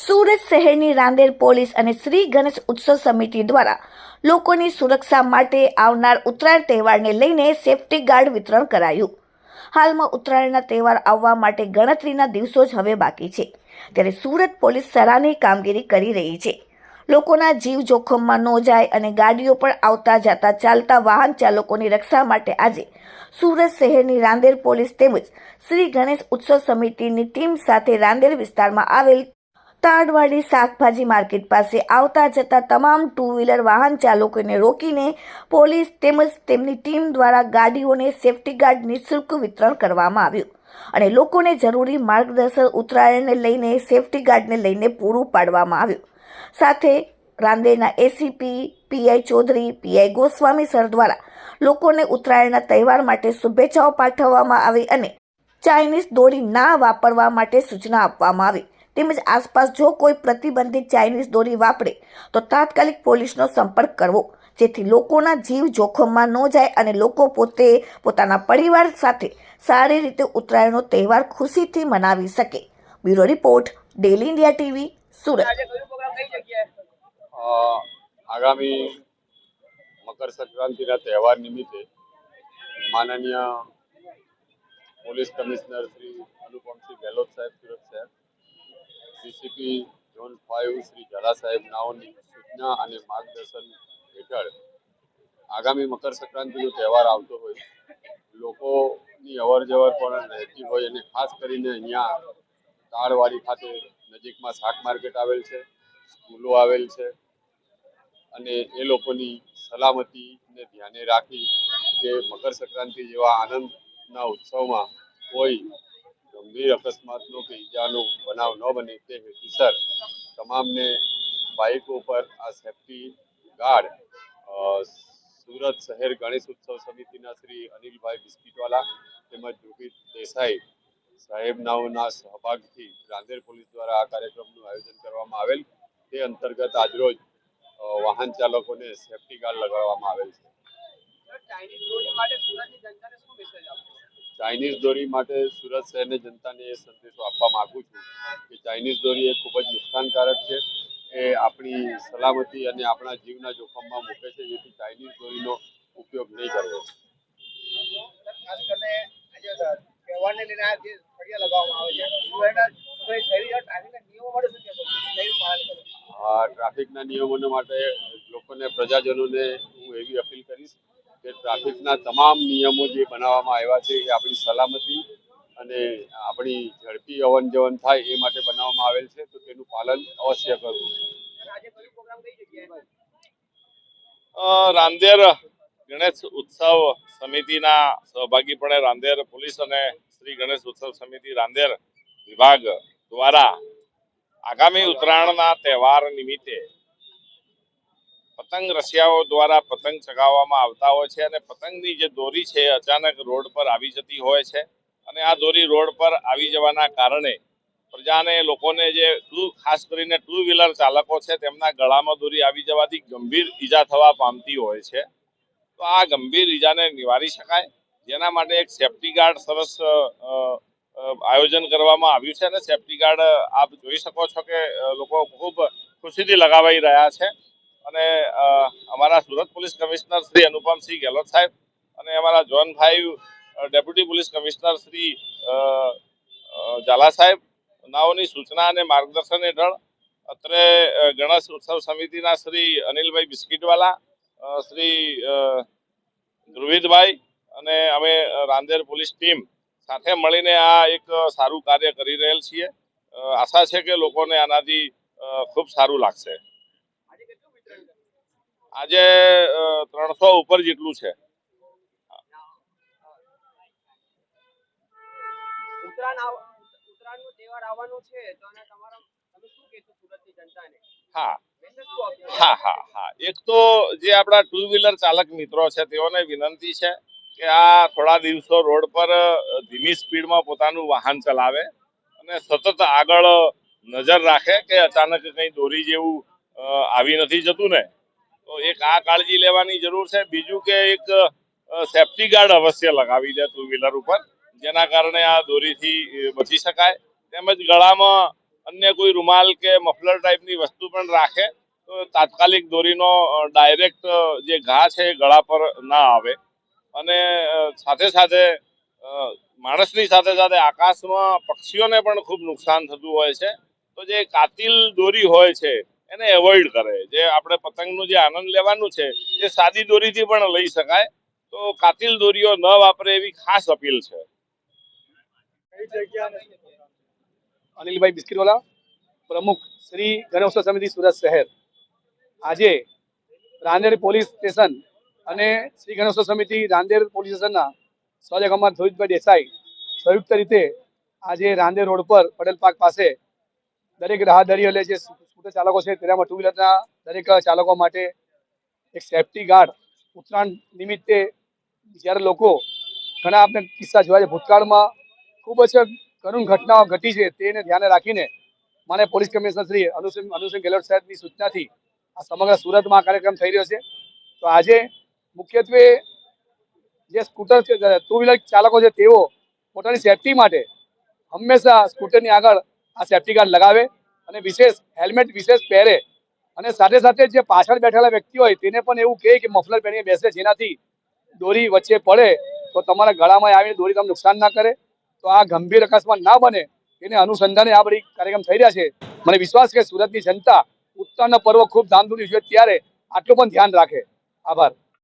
સુરત શહેરની રાંદેર પોલીસ અને શ્રી ગણેશ ઉત્સવ સમિતિ દ્વારા લોકોની સુરક્ષા માટે આવનાર ઉત્તરાયણ તહેવારને લઈને સેફટી ગાર્ડ વિતરણ કરાયું. હાલમાં ઉત્તરાયણના તહેવાર આવવા માટે ગણતરીના દિવસો જ હવે બાકી છે. ત્યારે સુરત પોલીસ સરાહની કામગીરી કરી રહી છે. લોકોના જીવ જોખમમાં ન જાય અને ગાડીઓ પણ આવતા જતા ચાલતા વાહન ચાલકોની રક્ષા માટે આજે સુરત શહેરની રાંદેર પોલીસ તેમજ શ્રી ગણેશ ઉત્સવ સમિતિની ટીમ સાથે રાંદેર વિસ્તારમાં આવેલ તાડવાડી શાકભાજી માર્કેટ પાસે આવતા જતા તમામ ટુ વ્હીલર વાહન ચાલકોને રોકીને પોલીસ તેમજ તેમની ટીમ દ્વારા ગાડીઓને સેફટી ગાર્ડ નિઃશુલ્ક વિતરણ કરવામાં આવ્યું અને લોકોને જરૂરી માર્ગદર્શન, ઉત્તરાયણને લઈને, સેફટી ગાર્ડને લઈને પૂરું પાડવામાં આવ્યું. સાથે રાંદેરના ACP PI Chaudhary, PI Goswami sir દ્વારા લોકોને ઉત્તરાયણના તહેવાર માટે શુભેચ્છાઓ પાઠવવામાં આવી અને ચાઇનીઝ દોરી ના વાપરવા માટે સૂચના આપવામાં આવી. તેમજ આસપાસ જો કોઈ પ્રતિબંધિત ચાઇનીઝ દોરી વાપરે તો તાત્કાલિક પોલીસનો સંપર્ક કરવો. જેથી લોકોના જીવ જોખમમાં ન જાય અને લોકો પોતે પોતાના પરિવાર સાથે સારી રીતે ઉત્તરાયણનો તહેવાર ખુશીથી મનાવી શકે. Bureau report daily India TV Surat. આગામી મકર સંક્રાંતિના તહેવાર નિમિત્તે માનનીય પોલીસ કમિશનર શ્રી અનુપમસિંહ ગેહલોત સાહેબ સુરત શહેર DCP zone five Shri Jhala sahib નાઓની સૂચના અને માર્ગદર્શન હેઠળ આગામી મકર સંક્રાંતિનો તહેવાર આવતો હોય. લોકોની અવર જવર પણ રહેતી હોય અને ખાસ કરીને અહીંયા તાળવાડી ખાતે નજીકમાં શાક માર્કેટ આવેલ છે, સ્કૂલો આવેલ છે અને એ લોકોની સલામતીને ધ્યાને રાખી કે મકર સંક્રાંતિ જેવા આનંદના ઉત્સવમાં કોઈ ગંભીર અકસ્માતનો કે ઈજાનો બનાવ ન બને તે હેતુસર તમામને બાઇકો પર આ સેફટી ગાર્ડ સુરત શહેર ગણેશ ઉત્સવ સમિતિના શ્રી અનિલભાઈ બિસ્કીટવાલા તેમજ રોહિત દેસાઈ સાહેબનાઓના સહભાગથી રાંદેર પોલીસ દ્વારા આ કાર્યક્રમનું આયોજન કરવામાં આવેલ. તે અંતર્ગત આજરોજ વાહન ચાલકોને સેફટી ગાર્ડ લગાડવામાં આવેલ છે. ચાઇનીઝ દોરી માટે સુરત શહેરની જનતાને એ સંદેશો આપવા માંગુ છું કે ચાઇનીઝ દોરી એ ખૂબ જ નુકસાનકારક છે. એ આપણી સલામતી અને આપણા જીવના જોખમમાં મૂકે છે જેથી ચાઇનીઝ દોરીનો ઉપયોગ નહીં કરવો. ટ્રાફિકના નિયમોને માટે લોકોને પ્રજાજનોને હું એવી અપીલ કરીશ કે ટ્રાફિકના તમામ નિયમો જે બનાવવામાં આવ્યા છે એ આપણી સલામતી અને આપણી ઝડપી અવન જવન થાય એ માટે બનાવવામાં આવેલ છે, તો તેનું પાલન અવશ્ય કરવું. રાંદેર ગણેશ ઉત્સવ સમિતિના સહભાગીપણે રાંદેર પોલીસ અને શ્રી ગણેશ ઉત્સવ સમિતિ રાંદેર વિભાગ દ્વારા આગામી ઉત્તરાયણના તહેવાર નિમિત્તે પતંગ રસિયાઓ દ્વારા પતંગ ચગાવવામાં આવતા હોય છે અને પતંગની જે દોરી છે અચાનક રોડ પર આવી જતી હોય છે. અને આ દોરી રોડ પર આવી જવાના કારણે પ્રજાને, લોકોને જે ટુ, ખાસ કરીને ટુ વ્હીલર ચાલકો છે, તેમના ગળામાં દોરી આવી જવાથી ગંભીર ઈજા થવા પામતી હોય છે. તો આ ગંભીર ઈજાને નિવારી શકાય. જેના માટે એક સેફટી ગાર્ડ સરસ આયોજન કરવામાં આવ્યું છે. અને સેફટી ગાર્ડ, આપ જોઈ શકો છો કે લોકો ખૂબ ખુશીથી લગાવાઈ રહ્યા છે. અને અમારા સુરત પોલીસ કમિશનર શ્રી અનુપમસિંહ ગેહલોત સાહેબ અને અમારા zone five deputy police commissioner Shri Jhala sahib નાઓની સૂચના અને માર્ગદર્શન હેઠળ અત્રે ગણેશ ઉત્સવ સમિતિના શ્રી અનિલભાઈ બિસ્કીટવાલા શ્રી ધ્રુવિદભાઈ અને અમે રાંદેર પોલીસ ટીમ સાથે મળીને આ એક સારું કાર્ય કરી રહેલ છીએ. આશા છે કે લોકોને આનાથી ખૂબ સારું લાગશે આજે કેટલું વિતરણ કર્યું આજે ત્રણસો ઉપર જેટલું છે. હા. હા હા હા. એક તો જે આપણા ટુ વ્હીલર ચાલક મિત્રો છે તેઓને વિનંતી છે કે આ થોડા દિવસો રોડ પર ધીમી સ્પીડમાં પોતાનું વાહન ચલાવે અને સતત આગળ નજર રાખે કે અચાનક કંઈ દોરી જેવું આવી નથી જતું ને. તો એક આ કાળજી લેવાની જરૂર છે. બીજું કે એક સેફટી ગાર્ડ અવશ્ય લગાવી દે ટુ વ્હીલર ઉપર. જેના કારણે આ દોરીથી બચી શકાય. તેમજ ગળામાં અન્ય કોઈ રૂમાલ કે મફલર ટાઈપની વસ્તુ પણ રાખે. તો તાત્કાલિક દોરીનો ડાયરેક્ટ જે ઘા છે એ ગળા પર ના આવે. અને સાથે સાથે માણસની સાથે સાથે આકાશમાં પક્ષીઓને પણ ખૂબ નુકસાન થતું હોય છે. તો જે કાતિલ દોરી હોય છે એને એવોઇડ કરે. જે આપણે પતંગનું જે આનંદ લેવાનું છે, એ સાદી દોરીથી પણ લઈ શકાય. તો કાતિલ દોરીઓ ન વાપરે એવી ખાસ અપીલ છે. અનિલભાઈ બિસ્કીટવાલા, પ્રમુખ શ્રી ગણેશોત્સવ સમિતિ સુરત શહેર. આજે રાંદેર પોલીસ સ્ટેશન અને શ્રી ગણેશોત્સવ સમિતિ રાંદેર પોલીસ સ્ટેશનના સહયોગ અમાર ધોઈતભાઈ દેસાઈ સંયુક્ત રીતે આજે રાંદેર રોડ પર પટેલ પાર્ક પાસે દરેક રાહદારી એટલે જે સ્કૂટર ચાલકો છે, તેનામાં ટુ વ્હીલરના દરેક ચાલકો માટે એક સેફટી ગાર્ડ ઉત્તરાયણ નિમિત્તે જ્યારે લોકો ઘણા આપણે કિસ્સા જોયા છે, ભૂતકાળમાં ખૂબ જ કરુણ ઘટનાઓ ઘટી છે, તેને ધ્યાને રાખીને મને પોલીસ કમિશનર શ્રી અનુસિંહ અનુસિંહ ગેહલોત સાહેબની સૂચનાથી આ સમગ્ર સુરતમાં કાર્યક્રમ થઈ રહ્યો છે. તો આજે મુખ્યત્વે જે સ્કૂટર ટુ વ્હીલર ચાલકો છે, તેઓ પોતાની સેફટી માટે હંમેશા સ્કૂટરની આગળ આ સેફટી ગાર્ડ લગાવે અને વિશેષ હેલ્મેટ વિશેષ પહેરે. અને સાથે સાથે જે પાછળ બેઠેલા વ્યક્તિ હોય તેને પણ એવું કહે કે મફલર પહેરીને બેસે, જેનાથી દોરી વચ્ચે પડે. તો તમારા ગળામાં આવીને દોરી તમને નુકસાન ના કરે. તો આ ગંભીર અકસ્માત ના બને એને અનુસંધાને આ બધી કાર્યક્રમ થઈ રહ્યા છે. મને વિશ્વાસ કે સુરતની જનતા ઉત્તરનો પર્વ ખૂબ ધામધૂમથી ઉજવે ત્યારે આટલું પણ ધ્યાન રાખે. આભાર.